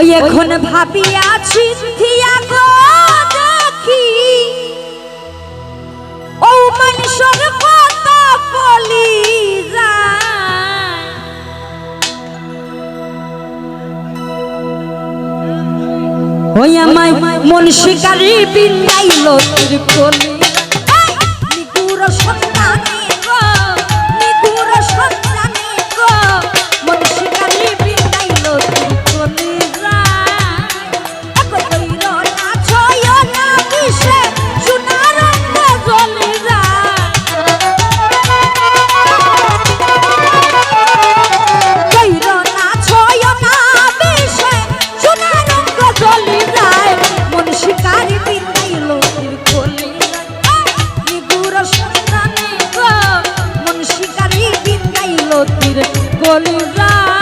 ওই এখন ভাবিয়া চিন্তিয়া গো দেখি। ও মানুষের কত বলি যায়। ওই আমায় মন শিকারী বিন্দাইল তীর গরুরা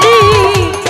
দাদি